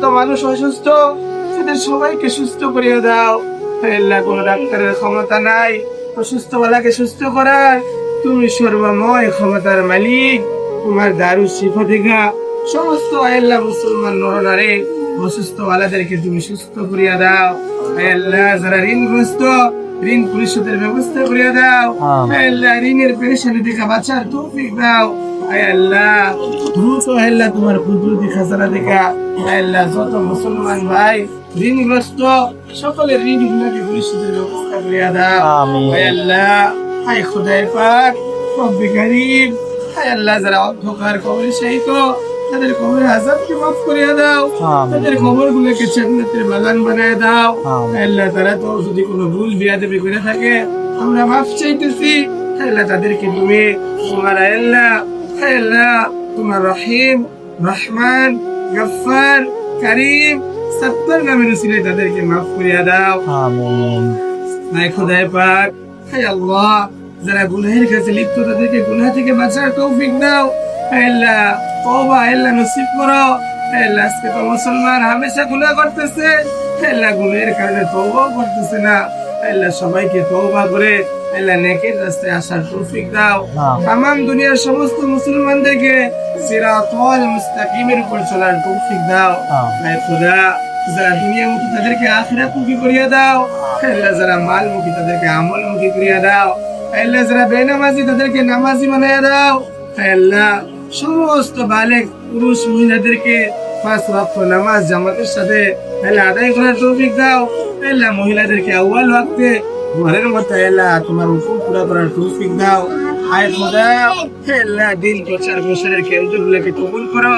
যত মানুষ অসুস্থ সেদের সবাইকে সুস্থ করিয়ে দাও। আল্লাহ কোনো ডাক্তারের ক্ষমতা নাই। অসুস্থ বালাকে সুস্থ করার। তুমি সর্বময় ক্ষমতার মালিক। তোমার দারু শিফা দেখা সমস্ত আল্লাহ মুসলমান নরনারে অসুস্থ বালাদেরকে তুমি সুস্থ করিয়া দাও। আল্লাহ যারা ঋণগ্রস্ত ঋণ পরিশোধের ব্যবস্থা করিয়া দাও। আল্লাহ ঋণের পেরেশানি থেকে বাঁচার তৌফিক দাও। হে আল্লাহ। দ্রুত আল্লাহ তোমার কুদরতি খাজানা দেখা। আল্লাহ যত মুসলমান ভাই ঋণগ্রস্ত সকলের ঋণগুলোকে পরিশোধের ব্যবস্থা করিয়া দাও আমিন। আল্লাহ হায় খুদাই পাক রব্বি কারীম হায় আল্লাহ যারা অন্ধকার কবরে শায়িত তাদের কবরে আজাবকে মাফ করিয়া দাও। তাদের কবরগুলোকে জান্নাতের বাগান বানায় দাও। আল্লাহ তারা তো যদি কোনো ভুল বিয়াদবি করে থাকে আমরা মাফ চাইতেছি। আল্লাহ তাদেরকে তুমি তোমার আল্লাহ। আল্লাহ তোমার রহিম রহমান গফফার করিম সত্তর নামের উসিলে তাদেরকে মাফ করিয়া দাও আমিন নাই খোদায় পাক হে আল্লাহ যারা গুনাহের কাছে লিপ্ত তাদেরকে গুনাহ থেকে বাঁচার তৌফিক দাও হে আল্লাহ তওবা হে আল্লাহ নসিব করো হে আল্লাহ আজকে তো মুসলমান হামেশা গুনাহ করতেছে হে আল্লাহ গুনাহের কারণে তওবাও করতেছে না হে আল্লাহ সবাইকে তওবা করে আল্লাহ নেকের রাস্তায় আসার তৌফিক দাও। তামাম দুনিয়ার সমস্ত মুসলমানদেরকে সিরাতাল মুস্তাকিমের উপর চলার তৌফিক দাও। হে খোদা যারা দুনিয়ামুখী তাদেরকে আখিরাত মুখী করিয়া দাও। আল্লাহ যারা মাল মুখী তাদেরকে আমল মুখী করিয়া দাও। আল্লাহ যারা বেনামাজি তাদেরকে নামাজি বানাইয়া দাও। আল্লাহ সমস্ত বালেক পুরুষ মহিলাদেরকে পাঁচ ওয়াক্ত নামাজ জামাতের সাথে আল্লাহ আদায় করার তৌফিক দাও। আল্লাহ মহিলাদেরকে আউয়াল ওয়াক্তে ঘরের মধ্যে আল্লাহ তোমার হুকুম পুরা করার তৌফিক দাও। হায় খোদা আল্লাহ দিন প্রচার প্রসারের কেন্দ্রগুলোকে কবুল করো।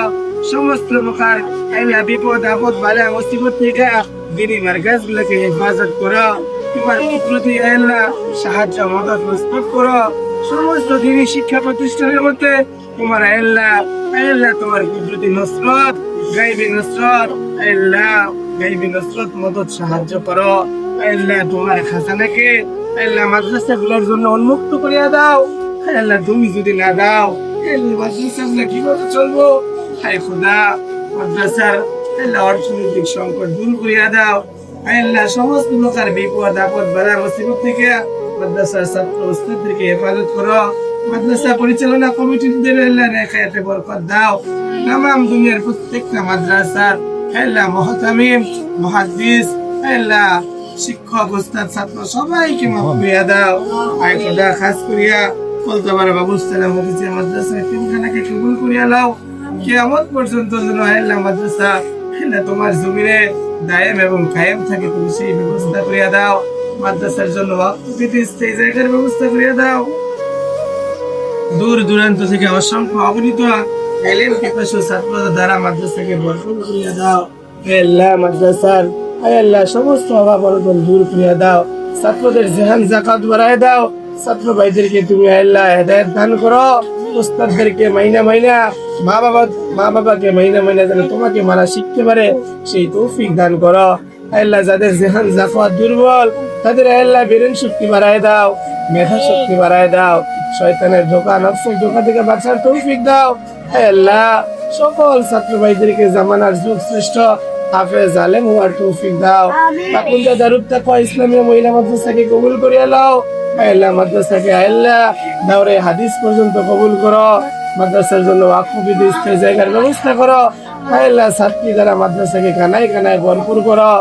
সমস্ত প্রকার আল্লাহ বিপদ, আপদ, বালা, মুসিবত থেকে দিনী মার্কাজ গুলোকে হেফাজত করো। তোমার কুদরতি আল্লাহ সাহায্য, মদত, প্রস্তুত করো। সমস্ত দিনী শিক্ষা প্রতিষ্ঠানের মধ্যে তোমার আল্লাহ আল্লাহ তোমার কুদরতি নসরত, গাইবি নসরত আল্লাহ গাইবি নসরত, মদত, সাহায্য করো। আল্লাহ তোমার খাজানাকে আল্লাহ মাদ্রাসা গুলোর জন্য উন্মুক্ত করিয়া দাও। আল্লাহ তুমি যদি না দাও, আল্লাহ মাদ্রাসা গুলো কীভাবে চলবো? হায় খোদা, মাদ্রাসার আল্লাহ অর্থনৈতিক সংকট দূর করিয়া দাও। আল্লাহ সমস্ত প্রকার বিপদ, আপদ বালা মুসিবত থেকে মাদ্রাসার ছাত্র উস্তাদদেরকে হেফাজত করো। মাদ্রাসা পরিচালনা কমিটিদের আল্লাহ রেখায়াতে বরকত দাও। তামাম দুনিয়ার প্রত্যেকটা মাদ্রাসার আল্লাহ মহতামিম, মহাদ্দিস, আল্লাহ শিক্ষক উস্তাদ ছাত্র, সবাইকে মাফ দাও। খাস করিয়া বলতে পারে বাবু সালাম তিনখানাকে কবুল করিয়া লাও কিয়ামত পর্যন্ত যেন মাদ্রাসা তোমার জমিনে এবং কায়েম থাকে, তুমি সেই ব্যবস্থা করিয়া দাও। মাদ্রাসার জন্য সেই জায়গার ব্যবস্থা করিয়া দাও। দূর দূরান্ত থেকে অসংখ্য অগণিত পিপাসু ছাত্র দ্বারা মাদ্রাসাকে বর্ষণ করিয়া দাও। আল্লাহ মাদ্রাসার আল্লাহ, সমস্ত দূর করিয়া দাও। ছাত্রদের জেহান জাকাত দাও। ছাত্র ভাইদেরকে তুমি আল্লাহ হেদায়ত দান করো। মাইনা মাইনা, মা বাবা মা বাবাকে মাইনা মাইনা যেন তোমাকে মারা শিখতে পারে, সেই তৌফিক দান করো। আল্লাহ যাদের জেহান দুর্বল, তাদের আল্লাহ বেরেন শক্তি বাড়ায় দাও, মেধা শক্তি বাড়ায় দাও। শয়তানের ধোকা, নফসের ধোকা থেকে বাঁচার তৌফিক দাও। আল্লাহ, সকল ছাত্র ভাইদেরকে জামানার যুগ শ্রেষ্ঠ। হাফেজ আলেম হওয়ার তৌফিক দাও। বাকুন্দা দারুদ তাকওয়া ইসলামীয় মহিলা মাদ্রাসাকে কবুল করিয়া লাও আল্লাহ মাদ্রাসাকে আল্লাহ দাওরে হাদিস পর্যন্ত কবুল করো। মাদ্রাসার জন্য বিধি স্থায়ী জায়গার ব্যবস্থা করো। আল্লাহ ছাত্রী দ্বারা মাদ্রাসাকে কানায় কানায় ভরপুর করো।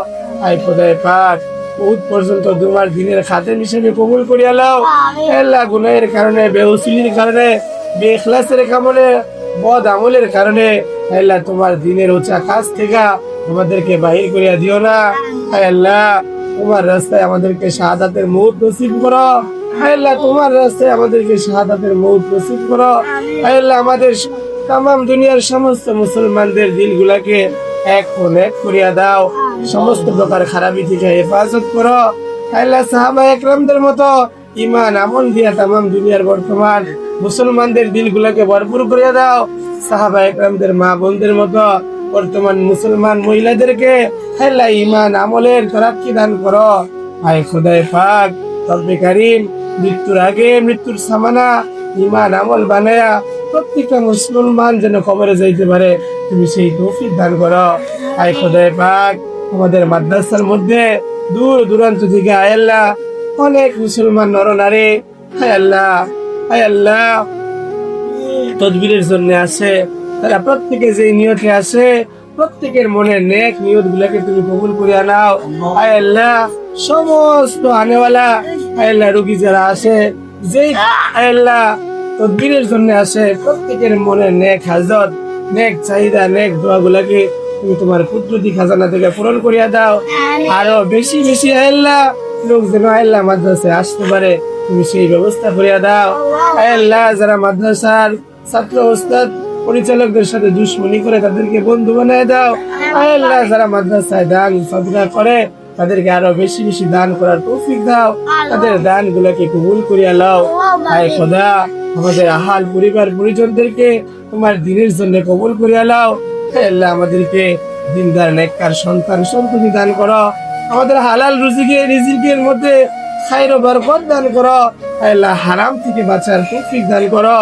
আই খোদায় পাক বহুত পর্যন্ত তোমার দিনের খাতেম হিসেবে কবুল করিয়া লাও আল্লাহ গুনাহের কারণে বেউসিলির কারণে বেখলাসের কামনে বদ আমলের কারণে আল্লাহ তোমার দিনের উঁচা কাজ থেকে আমাদেরকে বাহির করিয়া দিও না। আল্লাহ, তোমার রাস্তায় আমাদেরকে শাহাদাতের মৌত নসিব করো। আল্লাহ, তোমার রাস্তায় আমাদেরকে শাহাদাতের মৌত নসিব করো। আল্লাহ, আমাদের তাম দুনিয়ার সমস্ত মুসলমানদের দিলগুলাকে এক কোন এক করিয়া দাও। সমস্ত প্রকার খারাপি থেকে হেফাজত করো। আল্লাহ, সাহাবা একরামদের মতো ইমান আমল দিয়া তাম দুনিয়ার বর্তমান মুসলমানদের দিলগুলাকে ভরপুর করিয়া দাও। সাহাবা একরামদের মা বোনদের মতো বর্তমান মুসলমান মহিলাদেরকে হেল্লা ইমান আমলের তরাক্কি দান করো। হায় খোদায় পাক, রব্বে কারিম, মৃত্যুর আগে মৃত্যুর সামানা ইমান আমল বানায়া প্রত্যেকটা মুসলমান যেন খবরে যাইতে পারে। তুমি সেই তৌফিক দান করো। আয় খোদায় পাক, আমাদের মাদ্রাসার মধ্যে দূর দূরান্ত থেকে আয় আল্লাহ, অনেক মুসলমান নর নরনারী হায় আল্লাহ হায় আল্লাহ। তদবিরের জন্য আসে তারা প্রত্যেকে যে নিয়তে আসে প্রত্যেকের মনে নেক নিয়ত গুলাকে তুমি কবুল করিয়া নাও আয় আল্লাহ সমস্ত আনেওয়ালা আয় আল্লাহ রুগী যারা আছে যে আয় আল্লাহ তদবিরের জন্য আসে প্রত্যেকের মনে নেক হাজত নেক চাহিদা নেক দোয়া গুলাকে তুমি তোমার কুদরতি খাজানা থেকে পূরণ করিয়া দাও। আরও বেশি বেশি আয় আল্লাহ লোক যেন আয় আল্লাহ মাদ্রাসায় আসতে পারে তুমি সেই ব্যবস্থা করিয়া দাও। আয় আল্লাহ যারা মাদ্রাসার ছাত্র ওস্তাদ পরিচালকদের সাথে দুশ্মনী করে তাদেরকে বন্ধু বানায় দাও। আল্লাহ যারা মাদ্রাসায় দান সদকা করে, তাদেরকে আরও বেশি বেশি দান করার তৌফিক দাও। তাদের দান গুলাকে কবুল করিয়া লাও। আয় খোদা, আমাদের আহাল পরিবার পরিজনদেরকে তোমার দিনের জন্য কবুল করিয়া লাও। আল্লাহ, আমাদেরকে দিনদার, নেককার সন্তান সন্ততি দান করো। আমাদের হালাল রুজিকে, রিজিকের মধ্যে খাইর বরকত দান করো। আল্লাহ, হারাম থেকে বাঁচার তৌফিক দান করো।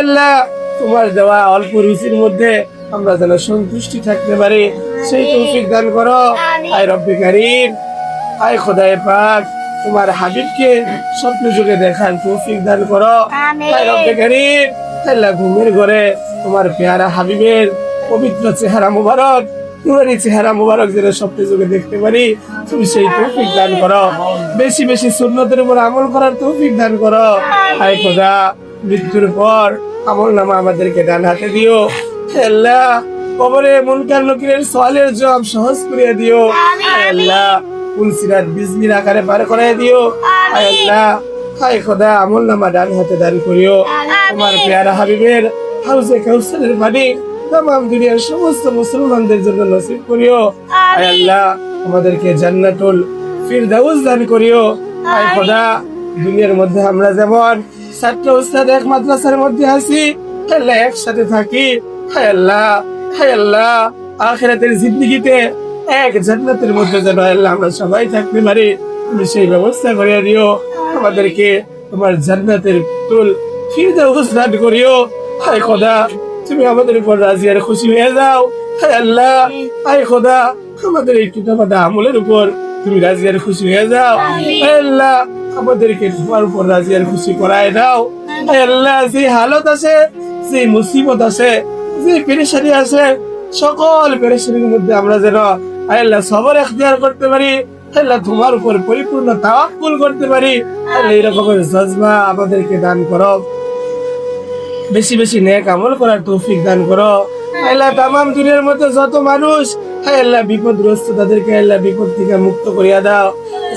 আল্লাহ তোমার দেওয়া অল্প রুচির মধ্যে আমরা যেন সন্তুষ্টি থাকতে পারি। সেই তৌফিক দান করো। আয় রব্বি কারিম। আয় খোদায় পাক তোমার হাবিবকে স্বপ্ন যুগে দেখার তৌফিক দান করো। আয় রব্বি কারিম। আল্লাহ ঘুমের ঘরে তোমার পেয়ারা হাবিবের পবিত্র চেহারা মুবারক নুরানি চেহারা মুবারক যেন স্বপ্ন যুগে দেখতে পারি। তুমি সেই তৌফিক দান করো। বেশি বেশি সুন্নতের উপর আমল করার তৌফিক দান করো। আয় খোদা মৃত্যুর পর আমল নামা আমাদেরকে ডান হাতে দিও। আল্লাহ কবরে মুনকার নকিরের সওয়ালের জবাব সহজ করে দিও। আল্লাহ পুলসিরাত বিজমির আকারে পার করাই দিও। আল্লাহ হায় খোদা আমল নামা ডান হাতে দান করিও। তোমার পেয়ারা হাবিবের হাউসে কাউসারের পানি তাম দুনিয়ার সমস্ত মুসলমানদের জন্য নসিব করিও। আয় আল্লাহ আমাদেরকে জান্নাতুল ফিরদাউস দান করিও। আয় খোদা দুনিয়ার মধ্যে আমরা যেমন ছাত্র উস্তাদ এক মাদ্রাসার মধ্যে আছি। আল্লাহ একসাথে থাকি। হায় আল্লাহ হায় আল্লাহ আখিরাতের জিন্দগিতে এক জান্নাতের মধ্যে যেন আল্লাহ আমরা সবাই থাকতে পারি তুমি সেই ব্যবস্থা করে দিও। আমাদেরকে তোমার জান্নাতের তুল দান করিও। হায় খোদা তুমি আমাদের উপর রাজি আর খুশি হয়ে যাও। হায় আল্লাহ হায় খোদা আমাদের এই টুটাফাটা আমলের উপর তুমি রাজি আর খুশি হয়ে যাও। হায় আল্লাহ আমাদেরকে তোমার উপর রাজি আর খুশি করায় দাও আল্লাহ যে হালত আছে, যে মুসিবত আছে, যে পেরেশানি আছে, সকল পেরেশানির মধ্যে আমরা যেন আল্লাহ সবর এখতিয়ার করতে পারি, আল্লাহ তোমার উপর পরিপূর্ণ তাওয়াক্কুল করতে পারি আর এই রকমের জজমা আমাদেরকে দান করো। বেশি বেশি নেক আমল করার তৌফিক দান করো। আল্লাহ তামাম দুনিয়ার মধ্যে যত মানুষ হায় আল্লাহ বিপদগ্রস্ত তাদেরকে আল্লাহ বিপদ থেকে মুক্ত করিয়া দাও।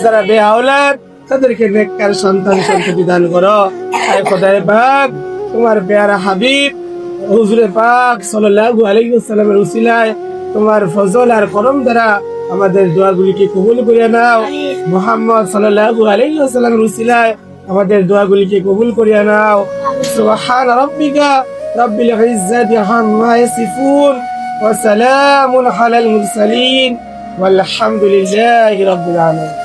যারা বেআলাদ তাদেরকে নেককার সন্তান সন্ততি দান করো হায় খোদায় পাক তোমার পেয়ারা হাবিব হুজুরে পাক সাল্লাল্লাহু আলাইহি ওয়াসাল্লামের উসিলায় তোমার ফজল আর করম দ্বারা আমাদের দোয়াগুলিকে কবুল করিয়া নাও মুহাম্মদ সাল্লাল্লাহু আলাইহি ওয়াসাল্লামের উসিলায় আমাদের দোয়াগুলিকে কবুল করিয়া নাও সুবহান রাব্বিকা রাব্বিল ইজ্জাতি আম্মা ইয়াসিফুন ওয়া সালামুন আলাল মুরসালিন والحمد لله رب العالمين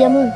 যেমন